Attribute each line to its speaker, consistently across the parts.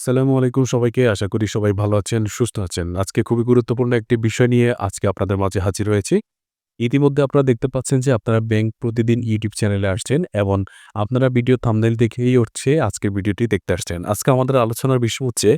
Speaker 1: আসসালামু আলাইকুম সবাইকে। আশা করি সবাই ভালো আছেন, সুস্থ আছেন। আজকে খুবই গুরুত্বপূর্ণ একটি বিষয় নিয়ে আজকে আপনাদের মাঝে হাজির হয়েছি। ইতিমধ্যে আপনারা দেখতে পাচ্ছেন যে আপনারা ব্যাংক প্রতিদিন ইউটিউব চ্যানেলে আসছেন এবং আপনারা ভিডিও থামদেল দেখেই হচ্ছে আজকের ভিডিওটি দেখতে আসছেন। আজকে আমাদের আলোচনার বিষয় হচ্ছে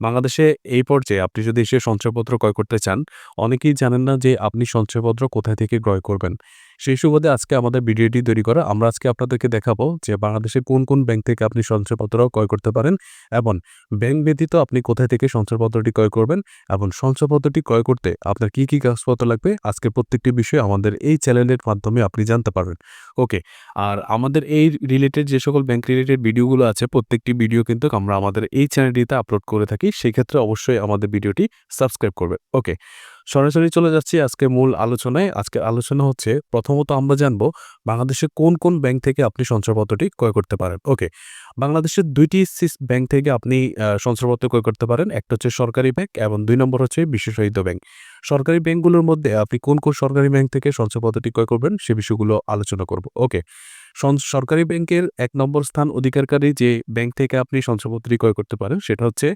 Speaker 1: বাংলাদেশে এই পর্যায়ে আপনি যদি এসে সঞ্চয়পত্র ক্রয় করতে চান, অনেকেই জানেন না যে আপনি সঞ্চয়পত্র কোথায় থেকে ক্রয় করবেন। সেই সুবাদে আজকে আমাদের ভিডিওটি তৈরি করা। আমরা আজকে আপনাদেরকে দেখাবো যে বাংলাদেশে কোন, কোন ব্যাংক থেকে আপনি সঞ্চয়পত্র ক্রয় করতে পারেন এবং ব্যাংক ব্যতীত আপনি কোথায় থেকে সঞ্চয়পত্রটি ক্রয় করবেন এবং সঞ্চয়পত্রটি ক্রয় করতে আপনার কী, কী কাগজপত্র লাগবে আজকে প্রত্যেকটি বিষয় আমাদের এই চ্যানেলের মাধ্যমে আপনি জানতে পারবেন। ওকে। আর আমাদের এই রিলেটেড যে সকল ব্যাংক রিলেটেড ভিডিওগুলো আছে প্রত্যেকটি ভিডিও কিন্তু আমরা আমাদের এই চ্যানেলটিতে আপলোড করে থাকি। সেক্ষেত্রে অবশ্যই আমাদের ভিডিওটি সাবস্ক্রাইব করবেন। ওকে। সরাসরি চলে যাচ্ছি আজকে মূল আলোচনায়। আজকের আলোচনা হচ্ছে প্রথমত আমরা জানব বাংলাদেশে কোন, কোন ব্যাংক থেকে আপনি সঞ্চয়পত্রটি ক্রয় করতে পারেন। ওকে। বাংলাদেশের দুইটি ব্যাংক থেকে আপনি সঞ্চয়পত্র ক্রয় করতে পারেন। একটা হচ্ছে সরকারি ব্যাংক এবং দুই নম্বর হচ্ছে বিশেষায়িত ব্যাংক। সরকারি ব্যাংকগুলোর মধ্যে আপনি কোন, কোন সরকারি ব্যাংক থেকে সঞ্চয়পত্রটি ক্রয় করবেন সে বিষয়গুলো আলোচনা করব। ওকে। সরকারি ব্যাংকের এক নম্বর স্থান অধিকারকারী যে ব্যাংক থেকে আপনি সঞ্চয়পত্রটি ক্রয় করতে পারেন সেটা হচ্ছে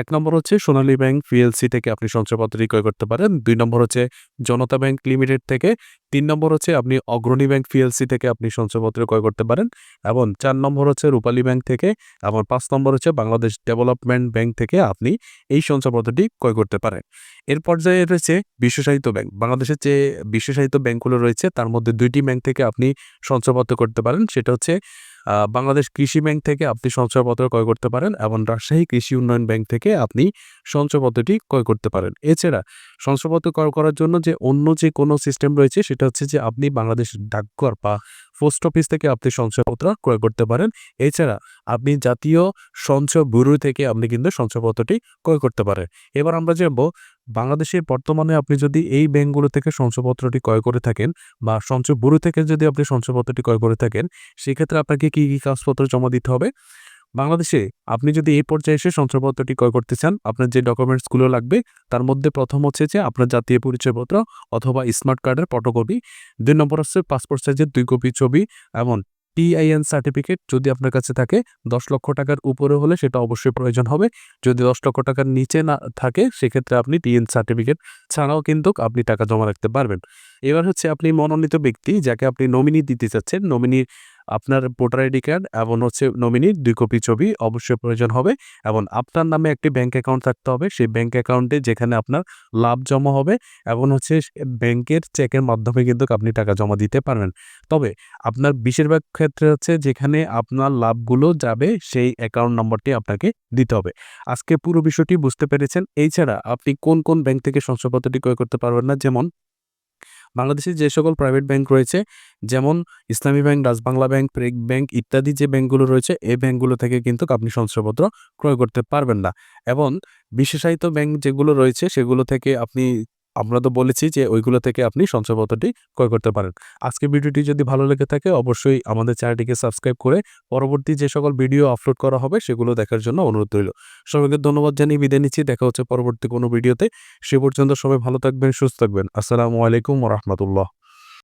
Speaker 1: ১ নম্বর হচ্ছে সোনালী ব্যাংক পিএলসি থেকে আপনি সঞ্চয়পত্রটি ক্রয় করতে পারেন। দুই নম্বর হচ্ছে জনতা ব্যাংক লিমিটেড থেকে। তিন নম্বর হচ্ছে আপনি অগ্রণী ব্যাংক পিএলসি থেকে আপনি সঞ্চয়পত্র ক্রয় করতে পারেন এবং চার নম্বর হচ্ছে রূপালী ব্যাংক থেকে এবং পাঁচ নম্বর হচ্ছে বাংলাদেশ ডেভেলপমেন্ট ব্যাংক থেকে আপনি এই সঞ্চয়পত্রটি ক্রয় করতে পারেন। এর পর্যায়ে রয়েছে বিশেষায়িত ব্যাংক। বাংলাদেশের যে বিশেষায়িত ব্যাংকগুলো রয়েছে, তার মধ্যে দুইটি ব্যাংক থেকে আপনি সঞ্চয়পত্র করতে পারেন। সেটা হচ্ছে বাংলাদেশ কৃষি ব্যাংক থেকে আপনি সঞ্চয়পত্র ক্রয় করতে পারেন এবং রাজশাহী কৃষি উন্নয়ন ব্যাংক থেকে আপনি সঞ্চয়পত্রটি ক্রয় করতে পারেন। এছাড়া সঞ্চয়পত্র ক্রয় করার জন্য যে অন্য যে কোনো সিস্টেম রয়েছে, সেটা হচ্ছে যে আপনি বাংলাদেশ ডাকঘর বা পোস্ট অফিস থেকে আপনি সঞ্চয়পত্র ক্রয় করতে পারেন। এছাড়া আপনি জাতীয় সঞ্চয় ব্যুরো থেকে আপনি কিন্তু সঞ্চয়পত্রটি ক্রয় করতে পারেন। এবার আমরা জানব বাংলাদেশে বর্তমানে আপনি যদি এই ব্যাঙ্কগুলো থেকে সঞ্চয়পত্রটি ক্রয় করে থাকেন বা সঞ্চয় ব্যুরো থেকে যদি আপনি সঞ্চয়পত্রটি ক্রয় করে থাকেন, সেক্ষেত্রে আপনাকে কী, কী কাগজপত্র জমা দিতে হবে? বাংলাদেশে আপনি যদি এই পর্যায়ে এসে সঞ্চয়পত্রটি ক্রয় করতে চান, আপনার যে ডকুমেন্টসগুলো লাগবে তার মধ্যে প্রথম হচ্ছে যে আপনার জাতীয় পরিচয়পত্র অথবা স্মার্ট কার্ডের ফটোকপি। দুই নম্বর হচ্ছে পাসপোর্ট সাইজের দুই কপি ছবি এবং টিআইএন সার্টিফিকেট যদি আপনার কাছে থাকে ১০ লক্ষ টাকার উপরে হলে সেটা অবশ্যই প্রয়োজন হবে। যদি ১০ লক্ষ টাকার নিচে না থাকে সেক্ষেত্রে আপনি টিএন সার্টিফিকেট ছাড়াও কিন্তু আপনি টাকা জমা রাখতে পারবেন। এবার হচ্ছে আপনি মনোনীত ব্যক্তি যাকে আপনি নমিনি দিতে চাচ্ছেন, নমিনির আপনার ভোটার আইডি কার্ড এবং হচ্ছে নমিনির দুই কপি ছবি অবশ্যই প্রয়োজন হবে এবং আপনার নামে একটি ব্যাংক অ্যাকাউন্ট থাকতে হবে। সেই ব্যাংক অ্যাকাউন্টে যেখানে আপনার লাভ জমা হবে এবং হচ্ছে ব্যাংকের চেকের মাধ্যমে কিন্তু আপনি টাকা জমা দিতে পারবেন। তবে আপনার বেশিরভাগ ক্ষেত্রে হচ্ছে যেখানে আপনার লাভগুলো যাবে সেই অ্যাকাউন্ট নম্বরটি আপনাকে দিতে হবে। আজকে পুরো বিষয়টি বুঝতে পেরেছেন। এছাড়া আপনি কোন, কোন ব্যাংক থেকে সঞ্চয়পত্রটি ক্রয় করতে পারবেন না যেমন বাংলাদেশে যে সকল প্রাইভেট ব্যাংক রয়েছে যেমন ইসলামী ব্যাংক, রাজবাংলা ব্যাংক, প্রেক ব্যাংক ইত্যাদি যে ব্যাংকগুলো রয়েছে এই ব্যাংকগুলো থেকে কিন্তু আপনি সঞ্চয়পত্র ক্রয় করতে পারবেন না। এবং বিশেষায়িত ব্যাংক যেগুলো রয়েছে সেগুলো থেকে আপনি আমরা তো বলেছি যে ওইগুলো থেকে আপনি সঞ্চয়পত্রটি ক্রয় করতে পারেন। আজকে ভিডিওটি যদি ভালো লেগে থাকে অবশ্যই আমাদের চ্যানেলটিকে সাবস্ক্রাইব করে পরবর্তী যে সকল ভিডিও আপলোড করা হবে সেগুলো দেখার জন্য অনুরোধ রইল। সবাইকে ধন্যবাদ জানিয়ে বিদায় নিচ্ছি। দেখা হচ্ছে পরবর্তী কোনো ভিডিওতে। সে পর্যন্ত সবাই ভালো থাকবেন, সুস্থ থাকবেন। আসসালামু আলাইকুম রাহমাতুল্লাহ।